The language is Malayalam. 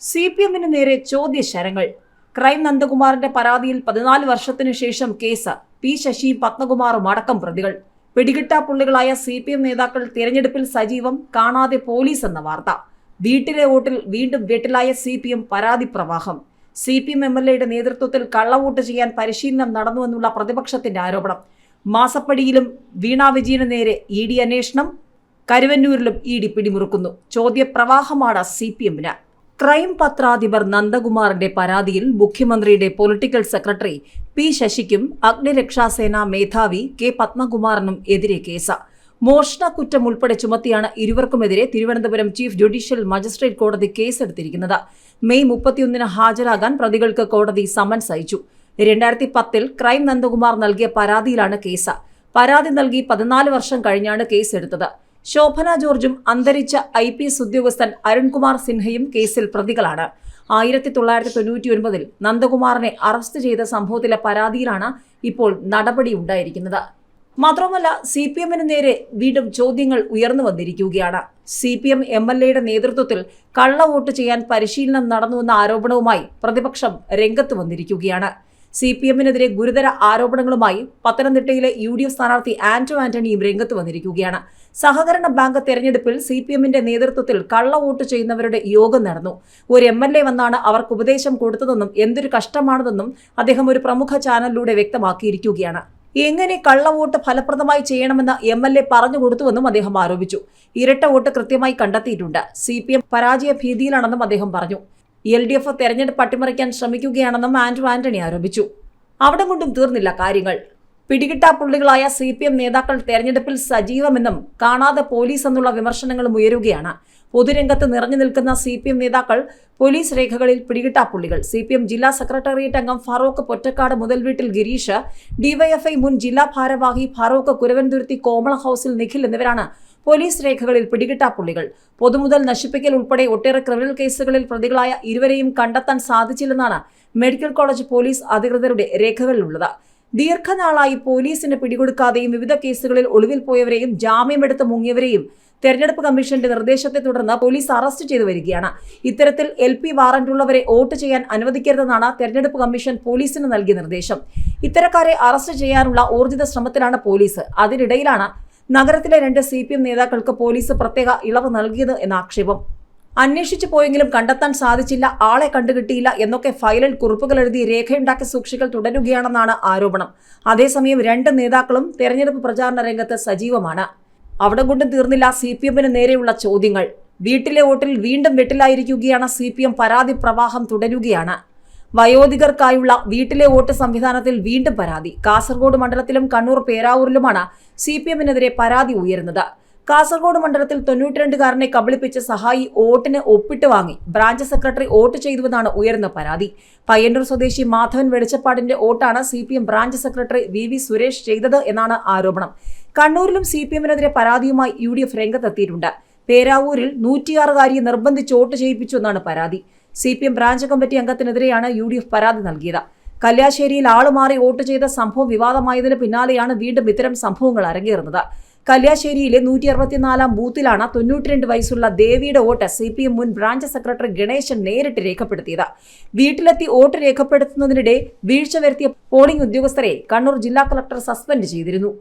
സി പി എമ്മിന് നേരെ ചോദ്യശരങ്ങൾ. ക്രൈം നന്ദകുമാറിന്റെ പരാതിയിൽ പതിനാല് വർഷത്തിനു ശേഷം കേസ്. പി ശശിയും പത്മകുമാറും അടക്കം പ്രതികൾ. പിടികിട്ടാപ്പുള്ളികളായ സി പി എം നേതാക്കൾ തിരഞ്ഞെടുപ്പിൽ സജീവം കാണാതെ പോലീസ് എന്ന വാർത്ത. വീട്ടിലെ വോട്ടിൽ വീണ്ടും വെട്ടിലായ സി പി എം പരാതി പ്രവാഹം. C P M M L എയുടെ നേതൃത്വത്തിൽ കള്ളവോട്ട് ചെയ്യാൻ പരിശീലനം നടന്നുവെന്നുള്ള പ്രതിപക്ഷത്തിന്റെ ആരോപണം. മാസപ്പടിയിലും വീണ വിജയന് നേരെ ഇ ഡി അന്വേഷണം. കരുവന്നൂരിലും ഇ ഡി പിടിമുറുക്കുന്നു. ചോദ്യപ്രവാഹമാണ് സി പി എമ്മിന് ക്രൈം പത്രാധിപർ നന്ദകുമാറിന്റെ പരാതിയിൽ മുഖ്യമന്ത്രിയുടെ പൊളിറ്റിക്കൽ സെക്രട്ടറി പി ശശിക്കും അഗ്നിരക്ഷാസേന മേധാവി കെ പത്മകുമാറിനും എതിരെ കേസ്. മോഷണ കുറ്റം ഉൾപ്പെടെ ചുമത്തിയാണ് ഇരുവർക്കുമെതിരെ തിരുവനന്തപുരം ചീഫ് ജുഡീഷ്യൽ മജിസ്ട്രേറ്റ് കോടതി കേസെടുത്തിരിക്കുന്നത്. മെയ് മുപ്പത്തിയൊന്നിന് ഹാജരാകാൻ പ്രതികൾക്ക് കോടതി സമൻസ് അയച്ചു. രണ്ടായിരത്തി പത്തിൽ ക്രൈം നന്ദകുമാർ നൽകിയ പരാതിയിലാണ് കേസ്. പരാതി നൽകി പതിനാല് വർഷം കഴിഞ്ഞാണ് കേസെടുത്തത്. ശോഭന ജോർജും അന്തരിച്ച ഐ പി എസ് ഉദ്യോഗസ്ഥൻ അരുൺകുമാർ സിൻഹയും കേസിൽ പ്രതികളാണ്. ആയിരത്തി തൊള്ളായിരത്തി തൊണ്ണൂറ്റി ഒൻപതിൽ നന്ദകുമാറിനെ അറസ്റ്റ് ചെയ്ത സംഭവത്തിലെ പരാതിയിലാണ് ഇപ്പോൾ നടപടി ഉണ്ടായിരിക്കുന്നത്. മാത്രമല്ല സി പി എമ്മിന് നേരെ വീണ്ടും ചോദ്യങ്ങൾ ഉയർന്നു വന്നിരിക്കുകയാണ്. C P M M L എയുടെ നേതൃത്വത്തിൽ കള്ളവോട്ട് ചെയ്യാൻ പരിശീലനം നടന്നുവെന്ന ആരോപണവുമായി പ്രതിപക്ഷം രംഗത്ത് വന്നിരിക്കുകയാണ്. സി പി എമ്മിനെതിരെ ഗുരുതര ആരോപണങ്ങളുമായി പത്തനംതിട്ടയിലെ യു ഡി എഫ് സ്ഥാനാർത്ഥി ആന്റോ ആന്റണിയും രംഗത്ത് വന്നിരിക്കുകയാണ്. സഹകരണ ബാങ്ക് തെരഞ്ഞെടുപ്പിൽ സി പി എമ്മിന്റെ നേതൃത്വത്തിൽ കള്ളവോട്ട് ചെയ്യുന്നവരുടെ യോഗം നടന്നു. ഒരു എം എൽ എ വന്നാണ് അവർക്ക് ഉപദേശം കൊടുത്തതെന്നും എന്തൊരു കഷ്ടമാണെന്നും അദ്ദേഹം ഒരു പ്രമുഖ ചാനലിലൂടെ വ്യക്തമാക്കിയിരിക്കുകയാണ്. എങ്ങനെ കള്ളവോട്ട് ഫലപ്രദമായി ചെയ്യണമെന്ന് എം എൽ എ പറഞ്ഞു കൊടുത്തുവെന്നും അദ്ദേഹം ആരോപിച്ചു. ഇരട്ട വോട്ട് കൃത്യമായി കണ്ടെത്തിയിട്ടുണ്ട്. സി പി എം പരാജയ ഭീതിയിലാണെന്നും അദ്ദേഹം പറഞ്ഞു. എൽ ഡി എഫ് തെരഞ്ഞെടുപ്പ് അട്ടിമറിക്കാൻ ശ്രമിക്കുകയാണെന്നും ആന്റോ ആന്റണി ആരോപിച്ചു. അവിടെ കൊണ്ടും തീർന്നില്ല കാര്യങ്ങൾ. പിടികിട്ടാപ്പുള്ളികളായ സി പി എം നേതാക്കൾ തെരഞ്ഞെടുപ്പിൽ സജീവമെന്നും കാണാതെ പോലീസ് എന്നുള്ള വിമർശനങ്ങളും ഉയരുകയാണ്. പൊതുരംഗത്ത് നിറഞ്ഞു നിൽക്കുന്ന സി പി എം നേതാക്കൾ പോലീസ് രേഖകളിൽ പിടികിട്ടാപ്പുള്ളികൾ സി പി എം ജില്ലാ സെക്രട്ടേറിയറ്റ് അംഗം ഫറൂഖ് പൊറ്റക്കാട് മുതൽ വീട്ടിൽ ഗിരീഷ് ഡിവൈഎഫ്ഐ മുൻ ജില്ലാ ഭാരവാഹി ഫറൂഖ് കുരവൻതുരുത്തി കോമള ഹൌസിൽ നിഖിൽ എന്നിവരാണ് പോലീസ് രേഖകളിൽ പിടികിട്ടാപ്പുള്ളികൾ പൊതുമുതൽ നശിപ്പിക്കൽ ഉൾപ്പെടെ ഒട്ടേറെ ക്രിമിനൽ കേസുകളിൽ പ്രതികളായ ഇരുവരെയും കണ്ടെത്താൻ സാധിച്ചില്ലെന്നാണ് മെഡിക്കൽ കോളേജ് പോലീസ് അധികൃതരുടെ രേഖകളിലുള്ളത്. ദീർഘനാളായി പോലീസിന് പിടികൊടുക്കാതെയും വിവിധ കേസുകളിൽ ഒളിവിൽ പോയവരെയും ജാമ്യമെടുത്ത് മുങ്ങിയവരെയും തെരഞ്ഞെടുപ്പ് കമ്മീഷന്റെ നിർദ്ദേശത്തെ തുടർന്ന് പോലീസ് അറസ്റ്റ് ചെയ്തു വരികയാണ്. ഇത്തരത്തിൽ എൽ പി വാറന്റുള്ളവരെ വോട്ട് ചെയ്യാൻ അനുവദിക്കരുതെന്നാണ് തെരഞ്ഞെടുപ്പ് കമ്മീഷൻ പോലീസിന് നൽകിയ നിർദ്ദേശം. ഇത്തരക്കാരെ അറസ്റ്റ് ചെയ്യാനുള്ള ഊർജിത ശ്രമത്തിലാണ് പോലീസ്. അതിനിടയിലാണ് നഗരത്തിലെ രണ്ട് സി പി എം നേതാക്കൾക്ക് പോലീസ് പ്രത്യേക ഇളവ് നൽകിയത് എന്ന ആക്ഷേപം. അന്വേഷിച്ചു പോയെങ്കിലും കണ്ടെത്താൻ സാധിച്ചില്ല ആളെ കണ്ടുകിട്ടിയില്ല എന്നൊക്കെ ഫയലിൽ കുറിപ്പുകൾ എഴുതി രേഖയുണ്ടാക്കി സൂക്ഷിക്കൽ തുടരുകയാണെന്നാണ് ആരോപണം. അതേസമയം രണ്ട് നേതാക്കളും തെരഞ്ഞെടുപ്പ് പ്രചാരണ രംഗത്ത് സജീവമാണ്. അവിടെ കൊണ്ടും തീർന്നില്ല സി പി എമ്മിന് നേരെയുള്ള ചോദ്യങ്ങൾ. വീട്ടിലെ വോട്ടിൽ വീണ്ടും വെട്ടിലായിരിക്കുകയാണ് സി പി എം പരാതി പ്രവാഹം തുടരുകയാണ്. വയോധികർക്കായുള്ള വീട്ടിലെ വോട്ട് സംവിധാനത്തിൽ വീണ്ടും പരാതി. കാസർഗോഡ് മണ്ഡലത്തിലും കണ്ണൂർ പേരാവൂരിലുമാണ് സി പി എമ്മിനെതിരെ പരാതി ഉയരുന്നത്. കാസർഗോഡ് മണ്ഡലത്തിൽ തൊണ്ണൂറ്റിരണ്ടുകാരനെ കബളിപ്പിച്ച് സഹായി വോട്ടിന് ഒപ്പിട്ട് വാങ്ങി. ബ്രാഞ്ച് സെക്രട്ടറി വോട്ട് ചെയ്തുവെന്നാണ് ഉയർന്ന പരാതി. പയ്യന്നൂർ സ്വദേശി മാധവൻ വെളിച്ചപ്പാടിന്റെ വോട്ടാണ് C P M branch secretary V V Suresh ചെയ്തത് എന്നാണ് ആരോപണം. കണ്ണൂരിലും സി പി എമ്മിനെതിരെ പരാതിയുമായി യു ഡി എഫ് രംഗത്തെത്തിയിട്ടുണ്ട്. പേരാവൂരിൽ നൂറ്റിയാറുകാരിയെ നിർബന്ധിച്ച് വോട്ട് ചെയ്യിപ്പിച്ചു എന്നാണ് പരാതി. C P M branch committee അംഗത്തിനെതിരെയാണ് U D F പരാതി നൽകിയത്. കല്യാശ്ശേരിയിൽ ആളുമാറി വോട്ട് ചെയ്ത സംഭവം വിവാദമായതിന് പിന്നാലെയാണ് വീണ്ടും ഇത്തരം സംഭവങ്ങൾ അരങ്ങേറുന്നത്. കല്യാശ്ശേരിയിലെ നൂറ്റി അറുപത്തിനാലാം ബൂത്തിലാണ് തൊണ്ണൂറ്റിരണ്ട് വയസ്സുള്ള ദേവിയുടെ വോട്ട് സി പി എം മുൻ ബ്രാഞ്ച് സെക്രട്ടറി ഗണേശൻ നേരിട്ട് രേഖപ്പെടുത്തിയത്. വീട്ടിലെത്തി വോട്ട് രേഖപ്പെടുത്തുന്നതിനിടെ വീഴ്ച വരുത്തിയ പോളിംഗ് ഉദ്യോഗസ്ഥരെ കണ്ണൂർ ജില്ലാ കളക്ടർ സസ്പെൻഡ് ചെയ്തിരുന്നു.